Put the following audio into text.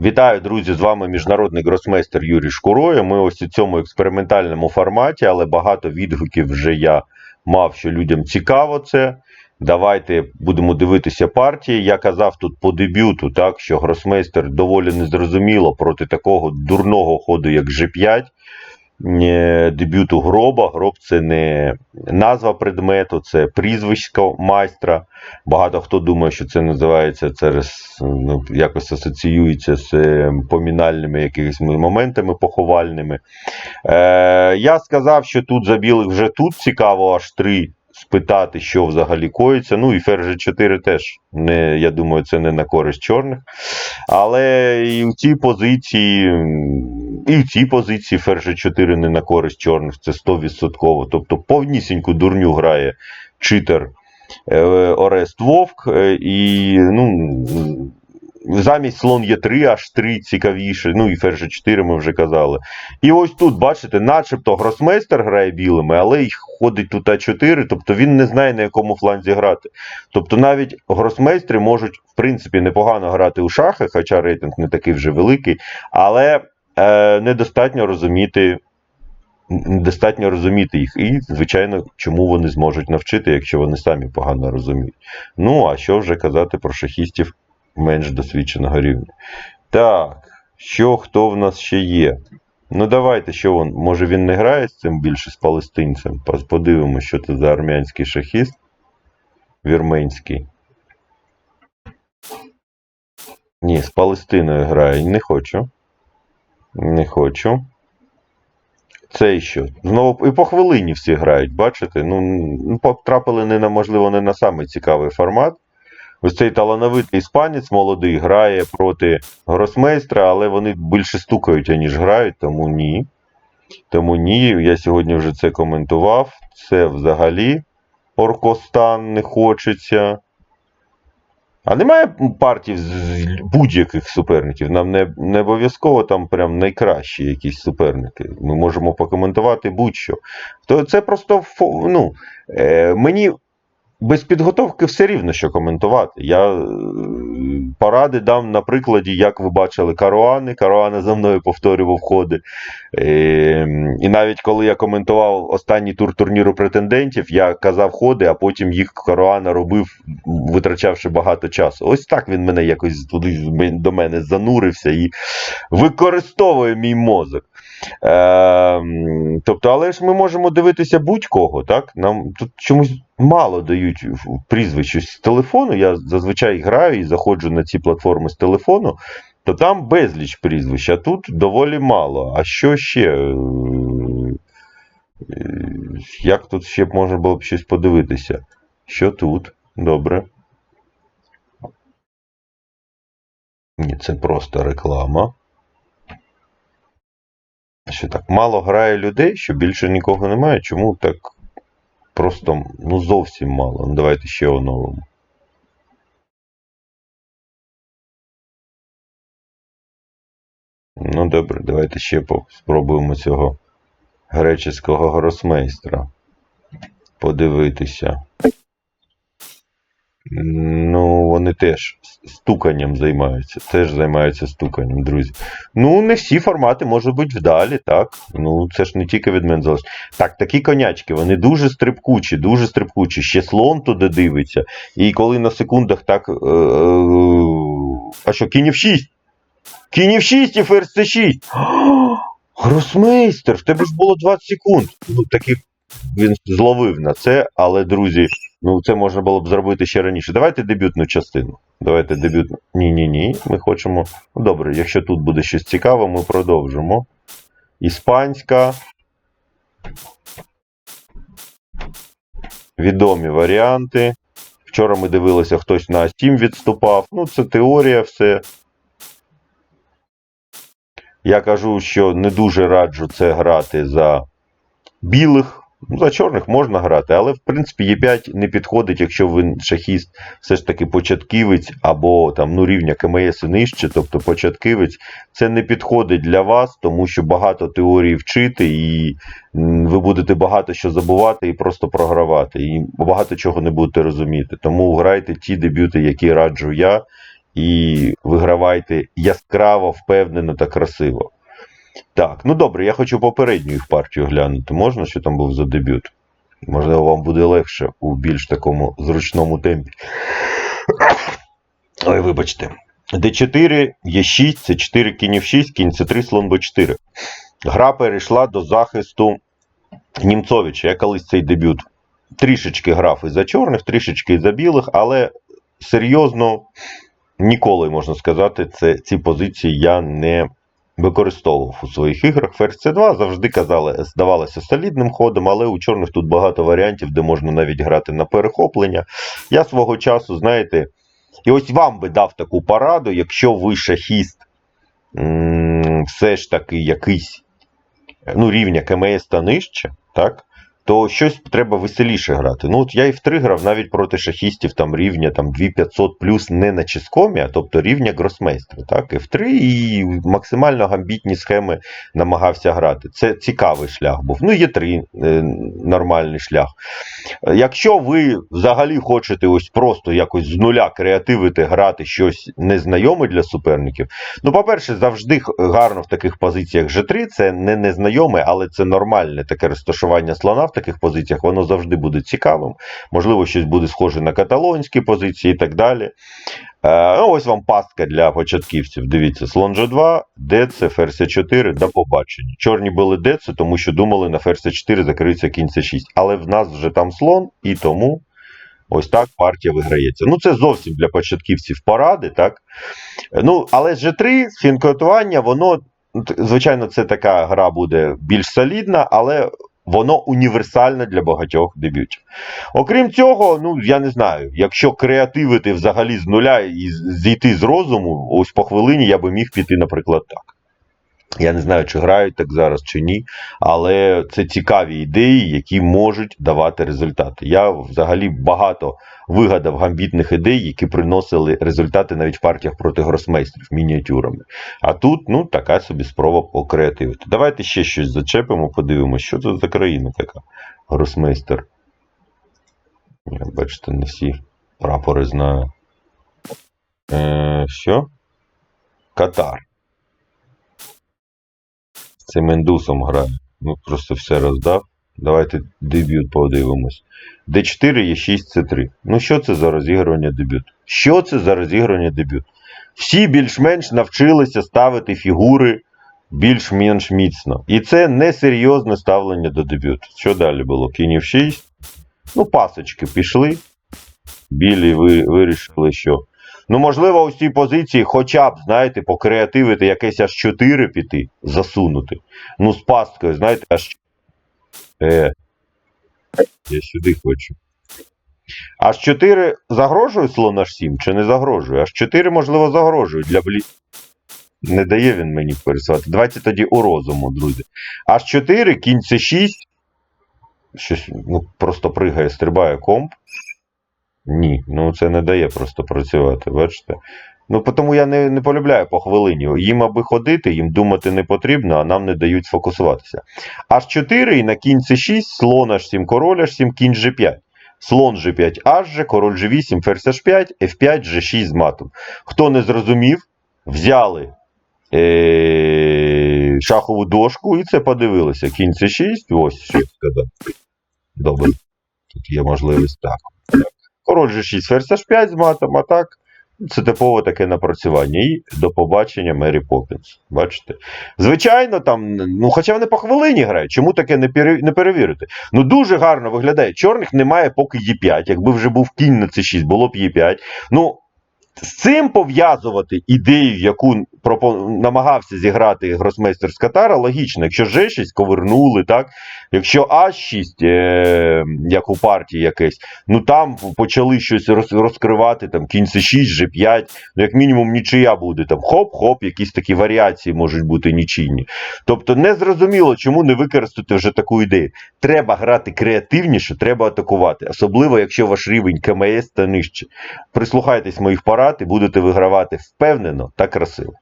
Вітаю, друзі! З вами міжнародний гросмейстер Юрій Шкуро. Ми ось у цьому експериментальному форматі, але багато відгуків вже я мав, що людям цікаво це. Давайте будемо дивитися партії. Я казав тут по дебюту, так що гросмейстер доволі незрозуміло проти такого дурного ходу, як G5. Е, Дебюту гроба. Гроб це не назва предмету, це прізвисько майстра. Багато хто думає, що це називається через ну, якось асоціюється з е, помінальними якимись моментами поховальними. Е, я сказав, що тут за білих вже тут цікаво аж три спитати, що взагалі коїться. Ну і ферзь 4 теж не, я думаю, це не на користь чорних. Але і в цій позиції, і в цій позиції ферзь 4 не на користь чорних, це 100%. Тобто повнісіньку дурню грає читер е, Орест Вовк. е, І ну, замість слон є 3, аж 3 цікавіше. Ну і ферзь 4 ми вже казали. І ось тут, бачите, начебто гросмейстер грає білими, але й ходить тут А4, тобто він не знає, на якому фланзі грати. Тобто навіть гросмейстри можуть, в принципі, непогано грати у шахи, хоча рейтинг не такий вже великий, але е, недостатньо розуміти. Достатньо розуміти їх, і, звичайно, чому вони зможуть навчити, якщо вони самі погано розуміють. Ну, а що вже казати про шахістів менш досвідченого рівня. Так, що хто в нас ще є? Ну, давайте, що він. Може він не грає з цим більше з палестинцем? Подивимося, що це за армянський шахіст. Вірменський. Ні, з Палестиною грає. Не хочу. Не хочу. Це що? Знову і по хвилині всі грають, бачите? Ну, ну, потрапили не на, можливо, не на самий цікавий формат. Ось цей талановитий іспанець молодий грає проти гросмейстра, але вони більше стукають, аніж грають, тому ні. Тому ні. Я сьогодні вже це коментував. Це взагалі Оркостан не хочеться. А немає партій з будь-яких суперників. Нам не, не обов'язково там прям найкращі якісь суперники. Ми можемо покоментувати будь-що. То це просто ну, е, мені без підготовки все рівно що коментувати. Я е, поради дам на прикладі, як ви бачили Каруани. Каруани за мною повторював ходи. Е, і навіть коли я коментував останній тур турніру претендентів, я казав ходи, а потім їх Каруана робив, витрачавши багато часу. Ось так він мене якось туди до мене занурився і використовує мій мозок. Е, тобто, але ж ми можемо дивитися будь-кого, так? Нам тут чомусь мало дають в- прізвищ з телефону. Я зазвичай граю і заходжу на ці платформи з телефону, то там безліч прізвищ, а тут доволі мало. А що ще? Е, е, Як тут ще б можна було б щось подивитися? Що тут? Добре. Ні, це просто реклама. Що так мало грає людей, що більше нікого немає. Чому так просто ну зовсім мало? Ну давайте ще оновимо. Ну добре, давайте ще спробуємо цього греческого гросмейстра подивитися. Ну, вони теж стуканням займаються. Теж займаються стуканням, друзі. Ну, не всі формати можуть бути вдалі, так. Ну, це ж не тільки від мене залежить. Так, такі конячки, вони дуже стрибкучі, дуже стрибкучі. Ще слон туди дивиться. І коли на секундах так. Е- е- а що, кінь в 6? Кінь в 6 і ферзь це 6. Гросмейстер, в тебе ж було 20 секунд. Ну, таких він зловив на це, але, друзі, ну це можна було б зробити ще раніше. Давайте дебютну частину. Давайте дебютну. Ні-ні ні. Ми хочемо. Ну, добре, якщо тут буде щось цікаве, ми продовжимо. Іспанська. Відомі варіанти. Вчора ми дивилися, хтось на А7 відступав. Ну, це теорія, все. Я кажу, що не дуже раджу це грати за білих. Ну, за чорних можна грати, але в принципі Е5 не підходить, якщо ви шахіст все ж таки початківець або там ну, рівня КМС і нижче, тобто початківець, це не підходить для вас, тому що багато теорій вчити, і ви будете багато що забувати і просто програвати. І багато чого не будете розуміти. Тому грайте ті дебюти, які раджу я, і вигравайте яскраво, впевнено та красиво. Так, ну добре, я хочу попередню їх партію глянути. Можна, що там був за дебют? Можливо, вам буде легше у більш такому зручному темпі. Ой, вибачте. D4, Е6, це 4 кінь F6, кінь С3, слон Б4. Гра перейшла до захисту Німцовича. Я колись цей дебют трішечки грав і за чорних, трішечки і за білих, але серйозно ніколи, можна сказати, це, ці позиції я не використовував у своїх іграх. Ферзь С2 завжди казали, здавалося солідним ходом, але у чорних тут багато варіантів, де можна навіть грати на перехоплення. Я свого часу, знаєте, і ось вам би дав таку пораду, якщо ви шахіст все ж таки якийсь ну, рівня КМС та нижче, так? То щось треба веселіше грати. Ну, от я і в 3 грав навіть проти шахістів там рівня там 2500 плюс не на ческомі, а тобто рівня гросмейстра. Так? І в 3 і максимально гамбітні схеми намагався грати. Це цікавий шлях був. Ну, є 3 е, нормальний шлях. Якщо ви взагалі хочете ось просто якось з нуля креативити, грати щось незнайоме для суперників, ну, по-перше, завжди гарно в таких позиціях G3, це не незнайоме, але це нормальне таке розташування слона таких позиціях, воно завжди буде цікавим. Можливо, щось буде схоже на каталонські позиції і так далі. Е, ну, ось вам пастка для початківців. Дивіться, слон G2, ДЦ, ферзь 4 до побачення. Чорні були ДЦ, тому що думали на ферзь 4 закриється кінь С6. Але в нас вже там слон, і тому ось так партія виграється. Ну, це зовсім для початківців поради, так? Ну, але G3, фінкотування, воно, ну, звичайно, це така гра буде більш солідна, але воно універсальне для багатьох дебютів. Окрім цього, ну я не знаю, якщо креативити взагалі з нуля і зійти з розуму, ось по хвилині я би міг піти, наприклад, так. Я не знаю, чи грають так зараз, чи ні, але це цікаві ідеї, які можуть давати результати. Я взагалі багато вигадав гамбітних ідей, які приносили результати навіть в партіях проти гросмейстрів мініатюрами. А тут, ну, така собі спроба покреативити. Давайте ще щось зачепимо, подивимося, що це за країна така гросмейстер. Я, бачите, не всі прапори знаю. Е, що? Катар. Цим індусом грає. Ну, просто все роздав. Давайте дебют подивимось. D4 є 6 C3. Ну, що це за розігрування дебют? Що це за розігрування дебют? Всі більш-менш навчилися ставити фігури більш-менш міцно. І це несерйозне ставлення до дебюту. Що далі було? Кінь 6. Ну, пасочки пішли. Білі ви, вирішили, що. Ну, можливо, у цій позиції хоча б, знаєте, покреативити якесь аж 4 піти, засунути. Ну, з пасткою, знаєте, аж. Е, я сюди хочу. Аж 4 загрожує слон аж 7 чи не загрожує? Аж 4, можливо, загрожує для блі. Не дає він мені пересувати. Давайте тоді у розуму, друзі. Аж 4, кінь це 6. Щось ну, просто пригає, стрибає комп. Ні, ну це не дає просто працювати, бачите? Ну, тому я не, не полюбляю по хвилині. Їм аби ходити, їм думати не потрібно, а нам не дають сфокусуватися. Аж 4 і на кінь С6, слон H7, король H7, кінь G5. Слон G5, H, король G8, ферзь H5, F5, G6 з матом. Хто не зрозумів, взяли е- шахову дошку і це подивилися. Кінь С6, ось що сказав. Добре. Тут є можливість так. Король G6, ферзь H5 з матом, а так. Це типове таке напрацювання. І до побачення Мері Поппінс. Бачите? Звичайно, там, ну, хоча вони по хвилині грають, чому таке не, не перевірити? Ну, дуже гарно виглядає. Чорних немає поки Е5. Якби вже був кінь на С6, було б Е5. Ну, з цим пов'язувати ідею, яку. Намагався зіграти гросмейстер з Катара, логічно. Якщо G6 ковернули, так? Якщо А6, е... як у партії якесь, ну там почали щось роз... розкривати, там кінь С6, G5, ну як мінімум нічия буде. Там хоп-хоп, якісь такі варіації можуть бути нічийні. Тобто не зрозуміло, чому не використати вже таку ідею. Треба грати креативніше, треба атакувати, особливо якщо ваш рівень КМС та нижче. Прислухайтесь моїх порад і будете вигравати впевнено та красиво.